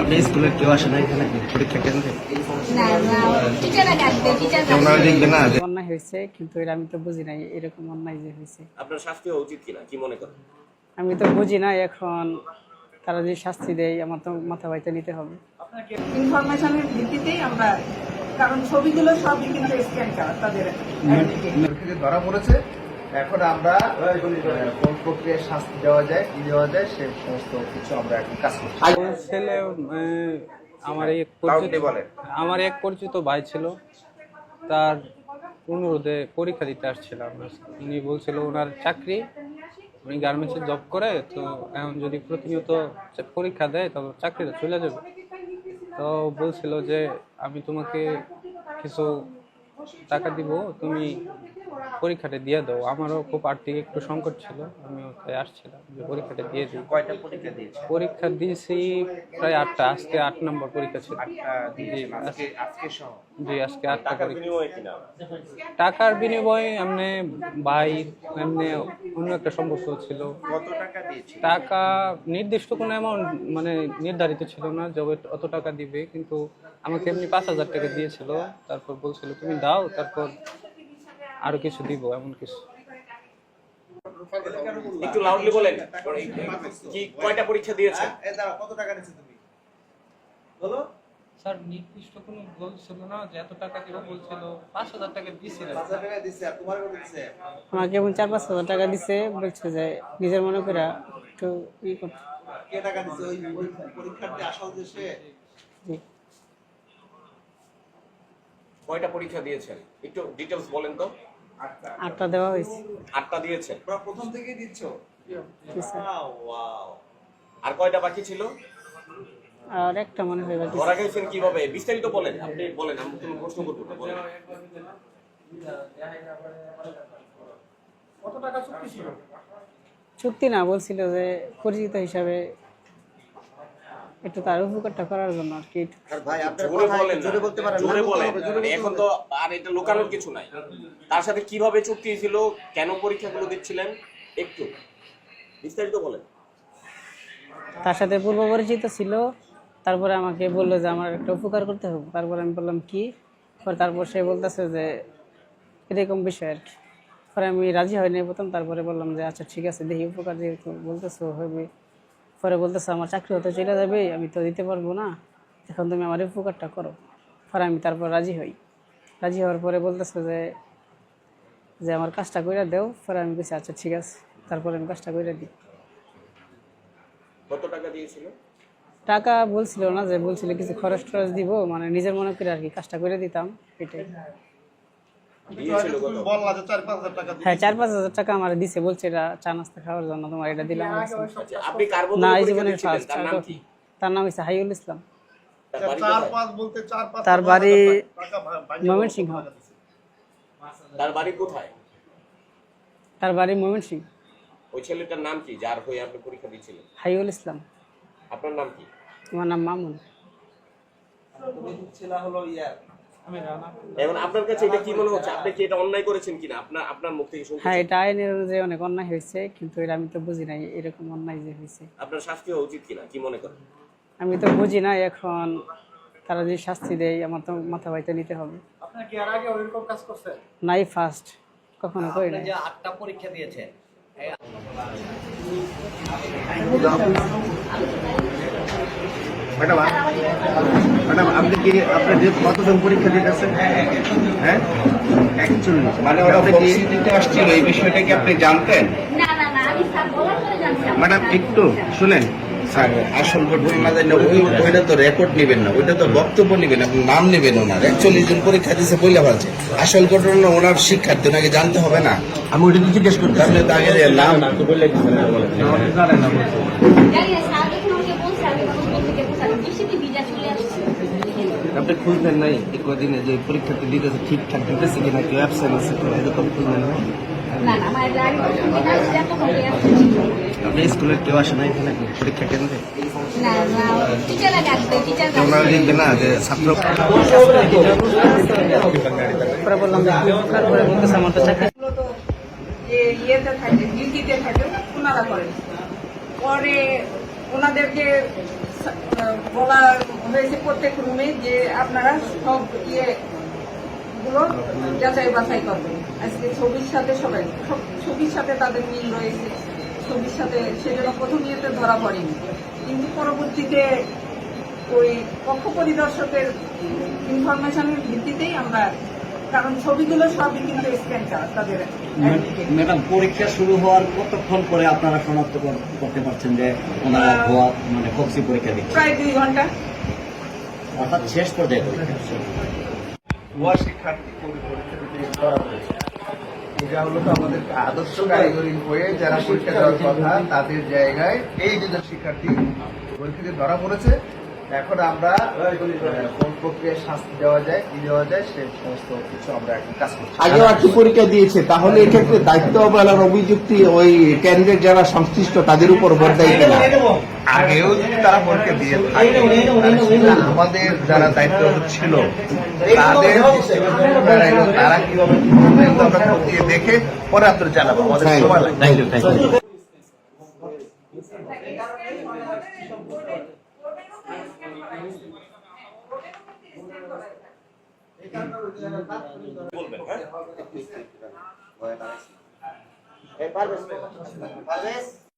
আপনি স্কুলের কেউ আসে না এখানে? পরীক্ষা কেন্দ্রে ওনারা দেখবে না? অন্যায় হয়েছে কিন্তু এটা আমি তো বুঝি নাই এরকম অন্যায় যে হয়েছে। আপনার শাস্তি হওয়া উচিত কিনা? কি মনে করেন? আমি তো বুঝি না এখন তারা যে শাস্তি দেয় আমার তো মাথা বাইতে নিতে হবে। ইনফরমেশনের ভিত্তিতেই আমরা কারণ ছবিগুলো সবই কিন্তু স্ক্যান করা তাদের ধরা পড়েছে এখন আমরা কোন প্রক্রিয়ায় শাস্তি দেওয়া যায় কি দেওয়া যায় সে সমস্ত কিছু আমরা এখন কাজ করছি। ছেলে আমার এক পরিচিত। আমার এক পরিচিত ভাই ছিল তার অনুরোধে পরীক্ষা দিতে আসছিলাম। উনি বলছিল ওনার চাকরি উনি গার্মেন্টসে জব করে তো এখন যদি প্রতিনিয়ত পরীক্ষা দেয় তবে চাকরিটা চলে যাবে। তো বলছিল যে আমি তোমাকে কিছু টাকা দিব তুমি পরীক্ষাটা দিয়ে দাও। আমারও খুব আর্থিক একটু সংকট ছিল আমিও তাই আসছিলাম যে পরীক্ষাটা দিয়ে দিই। কয়টা পরীক্ষা দিয়েছে? পরীক্ষা দিয়েছি প্রায় আটটা আজকে আট নম্বর পরীক্ষা ছিল। জি আজকে আজকে সহ? জি আজকে আটটা টাকার বিনিময়ে কিনা টাকার বিনিময়ে এমনি ভাই এমনি অন্য একটা সম্পর্ক ছিল। কত টাকা দিয়েছে? টাকা নির্দিষ্ট কোনো অ্যামাউন্ট মানে নির্ধারিত ছিল না যে অত টাকা দিবে কিন্তু আমাকে এমনি পাঁচ হাজার টাকা দিয়েছিল। তারপর বলছিল তুমি দাও। তারপর আরও কিছু দিব এমন কিছু। একটু লাউডলি বলেন কি কয়টা পরীক্ষা দিয়েছেন কত টাকা নিচ্ছে তুমি? বলো। স্যার নির্দিষ্ট কোনো বলছিল না যে এত টাকা দিব বলছিল পাঁচ হাজার টাকা দিয়েছিল হাজার টাকা দিচ্ছে আর তোমার কত দিচ্ছে আমাকে এমন চার পাঁচ হাজার টাকা দিছে বলছে যে নিজের মনে করে একটু ই করতে কে টাকা দিচ্ছে ওই ওই পরীক্ষার্থী আসল দেশে জি। কয়টা পরীক্ষা দিয়েছেন? একটু ডিটেলস বলেন তো। আটটা। দেওয়া হয়েছে। আটটা দিয়েছে? প্রথম থেকেই দিচ্ছ? আর কয়টা বাকি ছিল? আর একটা মনে হয় বাকি ধরা গেছেন কীভাবে? বিস্তারিত বলেন। আপনি বলেন আমি কোনো প্রশ্ন করব না। বলেন চুক্তি না বলছিল যে পরিচিত হিসাবে একটু তার উপকারটা করার জন্য আর কি। আর ভাই আপনার বলেন জোরে বলতে পারেন জোরে বলেন। এখন তো আর এটা লোকানোর কিছু নাই। তার সাথে কীভাবে চুক্তি ছিল কেন পরীক্ষাগুলো দিচ্ছিলেন একটু বিস্তারিত বলেন। তার সাথে পূর্ব পরিচিত ছিল তারপরে আমাকে বলল যে আমার একটা উপকার করতে হবে। তারপরে আমি বললাম কি? তারপর সে বলতেছে যে এরকম বিষয় আর কি। পরে আমি রাজি হয়নি প্রথম তারপরে বললাম যে আচ্ছা ঠিক আছে দেখি উপকার যেহেতু বলতেছো হবে পরে বলতেছে আমার চাকরি হতে চলে যাবে আমি তো দিতে পারব না। এখন তুমি আমার উপকারটা করো। পরে আমি তারপর রাজি হই। রাজি হওয়ার পরে বলতেছে যে যে আমার কাজটা করে দেও। পরে আমি বলছি আচ্ছা ঠিক আছে। তারপরে আমি কাজটা করে দিই। কত টাকা দিয়েছিল? টাকা বলছিল না যে বলছিল কিছু খরচ টরচ দিব মানে নিজের মনে করে আর কি কাজটা করে দিতাম এটাই। হ্যাঁ চার পাঁচ হাজার টাকা আমার দিছে বলছে এটা চা নাস্তা খাওয়ার জন্য তোমার এটা দিলাম না এই তার নাম কি? তার নাম হচ্ছে হাইউল ইসলাম। তার বাড়ি সিংহ তার কোথায়? তার সিং ওই ছেলেটার নাম কি যার হয়ে আপনি পরীক্ষা দিচ্ছিলেন? হাইউল ইসলাম। আপনার নাম কি? আমার নাম মামুন। এখন আপনার কাছে এটা কি মনে হচ্ছে? আপনি কি এটা অন্যায় করেছেন কিনা? আপনার আপনার মুখ থেকে শুনতে হ্যাঁ এটা আইনের অনুযায়ী অনেক অন্যায় হয়েছে কিন্তু এটা আমি তো বুঝি নাই এরকম অন্যায় যে হয়েছে। আপনার শাস্তি হওয়া উচিত কিনা? কি মনে করেন? আমি তো বুঝি না এখন তারা যে শাস্তি দেয় আমার তো মাথা বাইতে নিতে হবে। আপনার কি আর আগে ওইরকম কাজ করছেন? নাই ফার্স্ট কখনো করি আটটা পরীক্ষা দিয়েছে ম্যাডাম ম্যাডাম আপনি কি আপনার যে কতজন পরীক্ষা দিতেছেন? হ্যাঁ? একচল্লিশ। মানে ওরা বক্সি দিতে আসছিল এই বিষয়টা কি আপনি জানতেন? না না না আমি স্যার বলার পরে জানছি ম্যাডাম একটু শুনেন। স্যার আসল ঘটনা ওই ওইটা তো রেকর্ড নেবেন না ওইটা তো বক্তব্য নেবেন নাম নেবেন ওনার। একচল্লিশ জন পরীক্ষা দিয়েছে বইলা ভাবছে আসল ঘটনা ওনার শিক্ষার্থী ওনাকে জানতে হবে না? আমি ওইটা জিজ্ঞেস করতে তাহলে তো আগে নাম না স্যার দেখুন আমাকে বলছে আমি কোন থেকে বলছি বৃষ্টিতে ভিজা চলে আসছে আপনি খুঁজবেন নাই এই কদিনে যে পরীক্ষার্থী দিতেছে ঠিকঠাক দিতেছে কিনা কেউ অ্যাবসেন্ট আছে কিনা এরকম খুঁজবেন না না না মায়ের লাইন আসলে তখন ক্যাম্পে ছিল আপনি স্কুলের কেউ আসে না এখানে পরীক্ষা কেন্দ্রে? না ওনারা দেখবে যে ছাত্র ইয়েতে থাকে ডিউটিতে থাকে ওনারা পরে ওনাদেরকে বলা হয়েছে প্রত্যেক রুমে যে আপনারা সব ইয়ে গুলো যাচাই বাছাই করবেন। আজকে ছবির সাথে সবাই সব ছবির সাথে তাদের মিল রয়েছে। ছবির সাথে সেজন্য প্রথম ইয়েতে ধরা পড়েনি। কিন্তু পরবর্তীতে ওই কক্ষ পরিদর্শকের ইনফরমেশনের ভিত্তিতেই আমরা কারণ ছবিগুলো সবই কিন্তু স্ক্যান করা তাদের ম্যাডাম পরীক্ষা শুরু হওয়ার কতক্ষণ পরে আপনারা শনাক্ত করতে পারছেন যে ওনারা ভুয়া মানে ফক্সি পরীক্ষা দিচ্ছে? প্রায় দুই ঘণ্টা। অর্থাৎ শেষ পর্যায়ে পরীক্ষা ভুয়া শিক্ষার্থী এটা হলো তো আমাদের আদর্শ কারিগরি হয়ে যারা পরীক্ষা দেওয়ার কথা তাদের জায়গায় এই দুজন শিক্ষার্থী পরীক্ষাতে ধরা পড়েছে এখন আমরা কোন প্রক্রিয়ায় শাস্তি দেওয়া যায় কি দেওয়া যায় সে সমস্ত কিছু আমরা এখন কাজ করছি। আগেও একটি পরীক্ষা দিয়েছে তাহলে এক্ষেত্রে দায়িত্ব অবহেলার অভিযুক্তি ওই ক্যান্ডিডেট যারা সংশ্লিষ্ট তাদের উপর বর্তাই কিনা? আগেও যদি তারা পরীক্ষা দিয়ে থাকে। আমাদের যারা দায়িত্ব ছিল তাদের তারা কীভাবে আমরা খতিয়ে দেখে পরে আপনার জানাব। আমাদের সময় লাগবে। বলবেন হ্যাঁ? পারভেজ